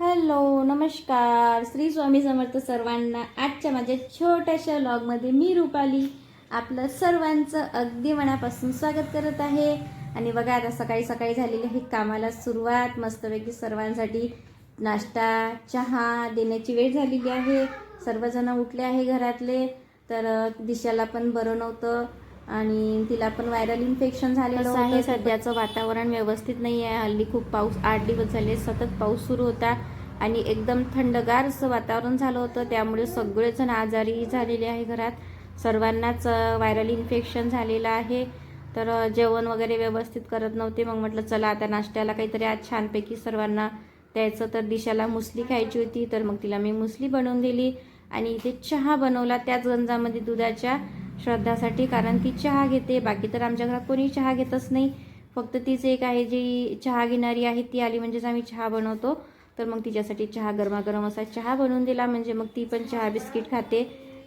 Hello नमस्कार. श्री स्वामी समर्थ सर्वांना आजच्या माझ्या छोट्याशा लॉगमध्ये मी रुपाली आपलं सर्वांचं अगदी मनापासून स्वागत करत आहे. आणि बघा आता सकाळी सकाळी झालेली आहे कामाला सुरुवात. मस्तपैकी सर्वांसाठी नाश्ता चहा देण्याची वेळ झालेली आहे. सर्वजण उठले आहे घरातले. तर दिशाला पण बरं नव्हतं. आणि तिला पण व्हायरल इन्फेक्शन झालेलं आहे सध्याचं वातावरण व्यवस्थित नाही आहे हल्ली खूप पाऊस आठ दिवस झाले सतत पाऊस सुरू होता आणि एकदम थंडगार असं वातावरण झालं होतं. त्यामुळे सगळेजण आजारी झालेले आहे घरात. सर्वांनाच व्हायरल इन्फेक्शन झालेलं आहे. तर जेवण वगैरे व्यवस्थित करत नव्हते. मग म्हटलं चला आता नाश्त्याला काहीतरी आज छानपैकी सर्वांना द्यायचं. तर दिशाला मुसली खायची होती. तर मग तिला मी मुसली बनवून दिली आणि इथे चहा बनवला. त्याच गंजामध्ये दुधाच्या. श्रद्धासाठी कारण ती चहा घेते. बाकी तर आमच्या घरात कोणी चहा घेतच नाही. फक्त तीच एक आहे जी चहा घेणारी आहे ती आली म्हणजेच आम्ही चहा बनवतो. तर मग तिच्यासाठी चहा गरमागरम असा चहा बनवून दिला. म्हणजे मग ती पण चहा बिस्किट खाते.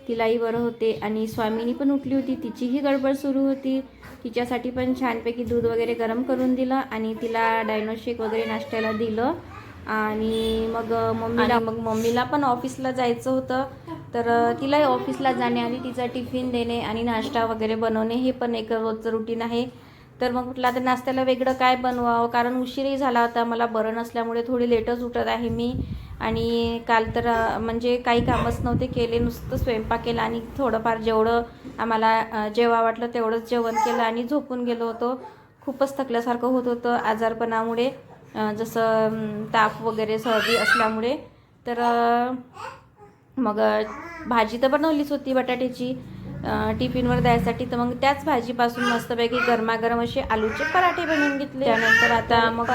तिलाही बरं होते. आणि स्वामीनी पण उठली होती. तिचीही गडबड सुरू होती. तिच्यासाठी पण छानपैकी दूध वगैरे गरम करून दिलं आणि तिला डायनोशेक वगैरे नाश्त्याला दिलं. आणि मग मम्मीला मग मम्मीला पण ऑफिसला जायचं होतं. तर तिलाही ऑफिसला जाण्याआधी तिचा टिफिन देणे आणि नाश्ता वगैरे बनवणे हे पण एक रोजचं रुटीन आहे. तर मग म्हटलं आता नाश्त्याला वेगळं काय बनवावं? कारण उशीरही झाला होता मला बरं नसल्यामुळे थोडी लेटच उठत आहे मी. आणि काल तर म्हणजे काही कामच नव्हते केले नुसतं स्वयंपाक केला आणि थोडंफार जेवढं आम्हाला जेवा जेव्हा वाटलं तेवढंच जेवण केलं आणि झोपून गेलो होतो. खूपच थकल्यासारखं होत होतं आजारपणामुळे जसं ताप वगैरे सर्दी असल्यामुळे. तर मग भाजी तर बनवलीच होती बटाट्याची. टिफिनवर द्यायसाठी तर मग त्याच भाजीपासून मस्तपैकी गरमागरम असे आलूचे पराठे बनवून घेतले. त्यानंतर आता मग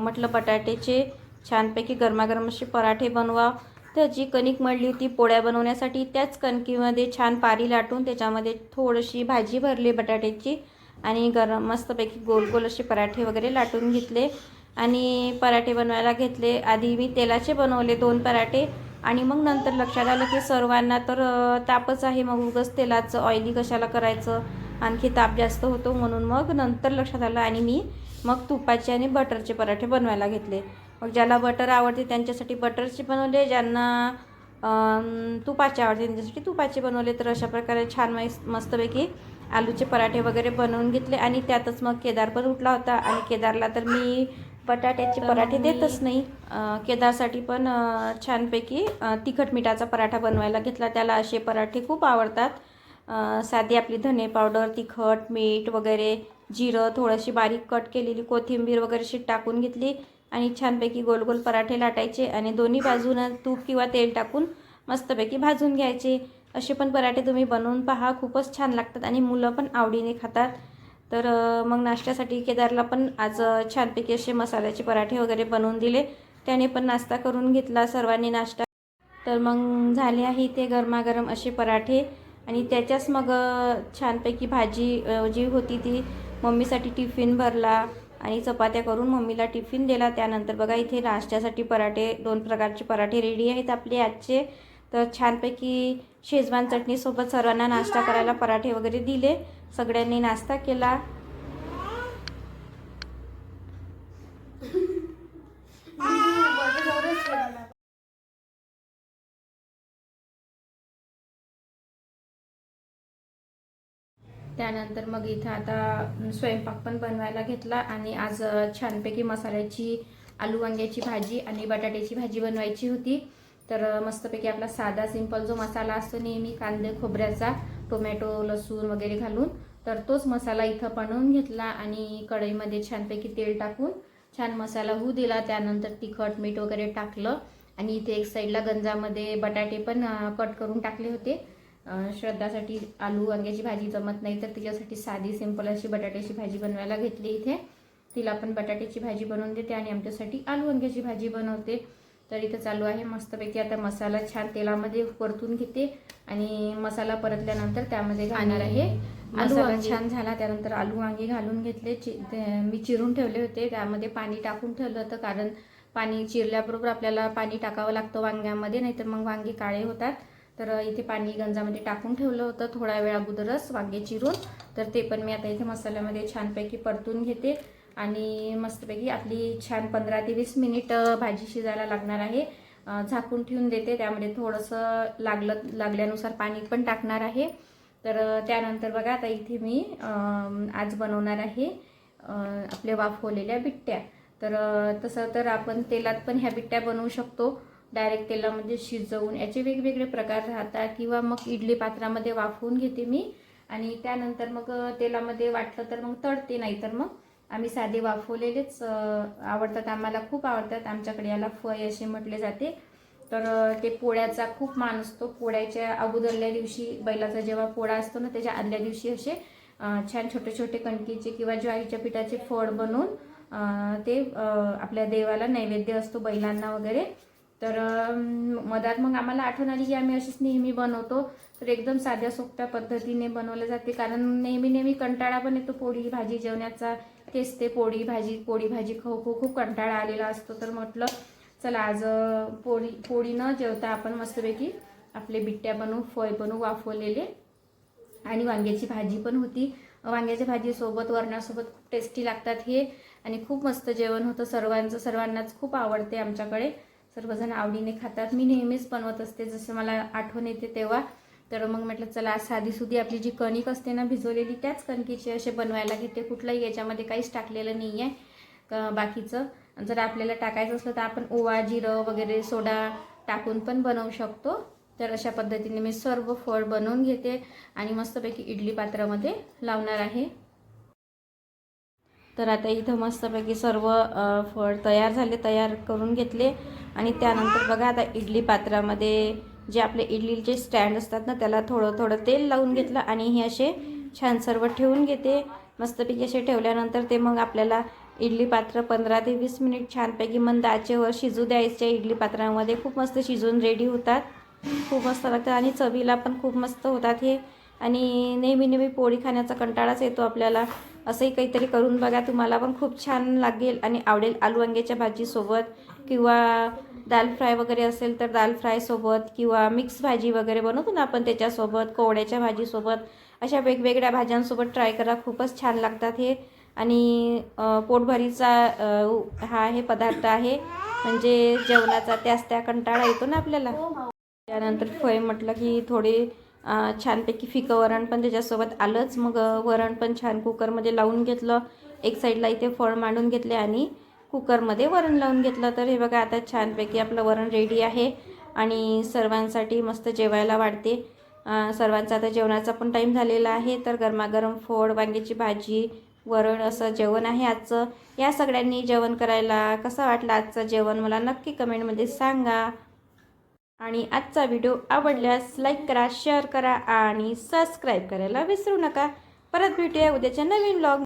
म्हटलं बटाट्याचे छानपैकी गरमागरम असे पराठे बनवा. तर जी कणिक मळली होती पोळ्या बनवण्यासाठी त्याच कणकीमध्ये छान पारी लाटून त्याच्यामध्ये थोडीशी भाजी भरली बटाट्याची आणि गरम मस्तपैकी गोल गोल असे पराठे वगैरे लाटून घेतले. आणि पराठे बनवायला घेतले. आधी मी तेलाचे बनवले दोन पराठे. आणि मग नंतर लक्षात आलं की सर्वांना तर तापच आहे. मग उगच तेलाचं ऑइली कशाला करायचं? आणखी ताप जास्त होतो म्हणून मग नंतर लक्षात आलं आणि मी मग तुपाचे आणि बटरचे पराठे बनवायला घेतले. मग ज्याला बटर आवडते त्यांच्यासाठी बटरचे बनवले. ज्यांना तुपाचे आवडते त्यांच्यासाठी तुपाचे बनवले. तर अशा प्रकारे छान मस्तपैकी आलूचे पराठे वगैरे बनवून घेतले आणि त्यातच मग केदार पण उठला होता. आणि केदारला तर मी बटाट्याचे पराठे देतच नाही. केदारसाठी पण छानपैकी तिखट मिठाचा पराठा बनवायला घेतला. त्याला असे पराठे खूप आवडतात. साधी आपली धने पावडर तिखट मीठ वगैरे जिरं थोडीशी बारीक कट केलेली कोथिंबीर वगैरे अशी टाकून घेतली आणि छानपैकी गोल गोल पराठे लाटायचे आणि दोन्ही बाजूनं तूप किंवा तेल टाकून मस्तपैकी भाजून घ्यायचे. असे पण पराठे तुम्ही बनवून पहा. खूपच छान लागतात आणि मुलं पण आवडीने खातात. तर मग नाश्त्यासाठी केदारला पण आज छानपैकी असे मसाल्याचे पराठे वगैरे बनवून दिले. त्याने पण नाश्ता करून घेतला सर्वांनी नाश्ता. तर मग झाले आहे ते गरमागरम असे पराठे. आणि त्याच्याच मग छानपैकी भाजी जी होती ती मम्मीसाठी टिफिन भरला. आणि चपात्या करून मम्मीला टिफिन दिला. त्यानंतर बघा इथे नाश्त्यासाठी पराठे दोन प्रकारचे पराठे रेडी आहेत आपले आजचे. तर छानपैकी शेजवान चटणीसोबत सर्वांना नाश्ता करायला पराठे वगैरे दिले. सगळ्यांनी नाश्ता केला. त्यानंतर मग इथं आता स्वयंपाक पण बनवायला घेतला आणि आज छानपैकी मसाल्याची आलू वांग्याची भाजी आणि बटाट्याची भाजी बनवायची होती. तर मस्तपैकी आपला साधा सिंपल जो मसाला असतो नेहमी कांदे खोबऱ्याचा टोमॅटो लसूण वगैरे घालून तर तोच मसाला इथं बनवून घेतला आणि कढईमध्ये छानपैकी तेल टाकून छान मसाला होऊ दिला. त्यानंतर तिखट मीठ वगैरे टाकलं आणि इथे एक साईडला गंजामध्ये बटाटे पण कट करून टाकले होते. श्रद्धासाठी आलू वांग्याची भाजी जमत नाही तर तिच्यासाठी साधी सिंपल अशी बटाट्याची भाजी बनवायला घेतली इथे. तिला पण बटाट्याची भाजी बनवून देते आणि आमच्यासाठी आलू वांग्याची भाजी बनवते. तर इथं चालू आहे. मस्तपैकी आता मसाला छान तेलामध्ये परतून घेते आणि मसाला परतल्यानंतर त्यामध्ये घालणार आहे. मसाला छान झाला. त्यानंतर आलू वांगे घालून घेतले. चि मी चिरून ठेवले होते. त्यामध्ये पाणी टाकून ठेवलं होतं कारण पाणी चिरल्याबरोबर आपल्याला पाणी टाकावं लागतं वांग्यामध्ये नाहीतर मग वांगे काळे होतात. तर इथे पाणी गंजामध्ये टाकून ठेवलं होतं थोड्या वेळ अगोदरच वांगे चिरून. तर ते पण मी आता इथे मसाल्यामध्ये छानपैकी परतून घेते. आणि मस्तपैकी आपली छान पंधरा ते वीस मिनिट भाजी शिजायला लागणार आहे. झाकून ठेवून देते. त्यामध्ये थोडंसं लागलं लागल्यानुसार पाणी पण टाकणार आहे. तर त्यानंतर बघा आता इथे मी आज बनवणार आहे आपल्या वाफवलेल्या बिट्ट्या. तर तसं तर आपण तेलात पण ह्या बिट्ट्या बनवू शकतो. डायरेक्ट तेलामध्ये शिजवून याचे वेगवेगळे प्रकार राहतात किंवा मग इडली पात्रामध्ये वाफवून घेते मी. आणि त्यानंतर मग तेलामध्ये वाटलं तर मग तळते नाही तर मग आम्ही साधे वाफवलेलेच आवडतात. आम्हाला खूप आवडतात. आमच्याकडे याला फय असे म्हटले जाते. तर ते पोळ्याचा खूप मान असतो. पोळ्याच्या अगोदरल्या दिवशी बैलाचा जेव्हा पोळा असतो ना त्याच्या आदल्या दिवशी असे छान छोटे छोटे कणकीचे किंवा ज्वारीच्या पिठाचे फळ बनवून ते आपल्या देवाला नैवेद्य असतो बैलांना वगैरे. तर मधात मग आम्हाला आठवण आली की आम्ही अशीच नेहमी बनवतो. तर एकदम साध्या सोप्या पद्धतीने बनवलं जाते. कारण नेहमी नेहमी कंटाळा पण येतो पोळी भाजी जेवण्याचा. तेच ते पोळी भाजी पोळी भाजी खाऊ खाऊ खूप कंटाळा आलेला असतो. तर म्हटलं चला आज पोळी पोळी न जेवता आपण मस्तपैकी आपले बिट्ट्या बनवू फळ बनवू वाफवलेले. आणि वांग्याची भाजी पण होती. वांग्याच्या भाजीसोबत वरणासोबत खूप टेस्टी लागतात हे. आणि खूप मस्त जेवण होतं. सर्वांचं सर्वांनाच खूप आवडते आमच्याकडे. सर्वजण आवडीने खातात. मी नेहमीच बनवत असते. जसं मला आठवण येते तेव्हा. तर मग म्हटलं चला आज साधीसुधी आपली जी कणिक असते ना भिजवलेली त्याच कणकीचे असे बनवायला घेते. कुठलाही याच्यामध्ये काहीच टाकलेलं नाही आहे बाकीचं. जर आपल्याला टाकायचं असलं तर आपण ओवा जिरं वगैरे सोडा टाकून पण बनवू शकतो. तर अशा पद्धतीने मी सर्व फळ बनवून घेते आणि मस्तपैकी इडली पात्रामध्ये लावणार आहे. तर आता इथं मस्तपैकी सर्व फळ तयार झाले तयार करून घेतले. आणि त्यानंतर बघा आता इडली पात्रामध्ये जे आपले इडलीचे स्टँड असतात ना त्याला थोडं थोडं तेल लावून घेतलं आणि हे असे छान सर्व ठेवून घेते. मस्तपैकी असे ठेवल्यानंतर ते मग आपल्याला इडली पात्र पंधरा ते वीस मिनिट छानपैकी मंद आचेवर शिजू द्यायच्या इडली पात्रामध्ये खूप मस्त शिजून रेडी होतात. खूप मस्त लागतात आणि चवीला पण खूप मस्त होतात हे. आणि नेहमी नेहमी पोळी खाण्याचा कंटाळाच येतो आपल्याला. असंही काहीतरी करून बघा तुम्हाला पण खूप छान लागेल आणि आवडेल आलू वांग्याच्या भाजीसोबत किंवा दाल फ्राय वगैरे असेल तर दाल फ्रायसोबत किंवा मिक्स भाजी वगैरे बनवतो ना आपण त्याच्यासोबत कोवड्याच्या भाजीसोबत अशा वेगवेगळ्या भाज्यांसोबत ट्राय करा. खूपच छान लागतात हे. आणि पोटभरीचा हा हे पदार्थ आहे. म्हणजे जेवणाचा त्याच त्या कंटाळा येतो ना आपल्याला. त्यानंतर फळ म्हटलं की थोडे छानपैकी फिकं वरण पण त्याच्यासोबत आलंच. मग वरण पण छान कुकरमध्ये लावून घेतलं. एक साईडला इथे फळ मांडून घेतले आणि कुकरमध्ये वरण लावून घेतलं तर हे बघा आता छानपैकी आपलं वरण रेडी आहे आणि सर्वांसाठी मस्त जेवायला वाढते. सर्वांचा आता जेवणाचा पण टाईम झालेला आहे तर गरमागरम फोड वांग्याची भाजी वरण असं जेवण आहे आजचं. या सगळ्यांनी जेवण करायला कसं वाटलं आजचं जेवण मला नक्की कमेंटमध्ये सांगा. आणि आजचा व्हिडिओ आवडल्यास लाईक करा शेअर करा आणि सबस्क्राईब करायला विसरू नका. परत भेटूया उद्याच्या नवीन ब्लॉग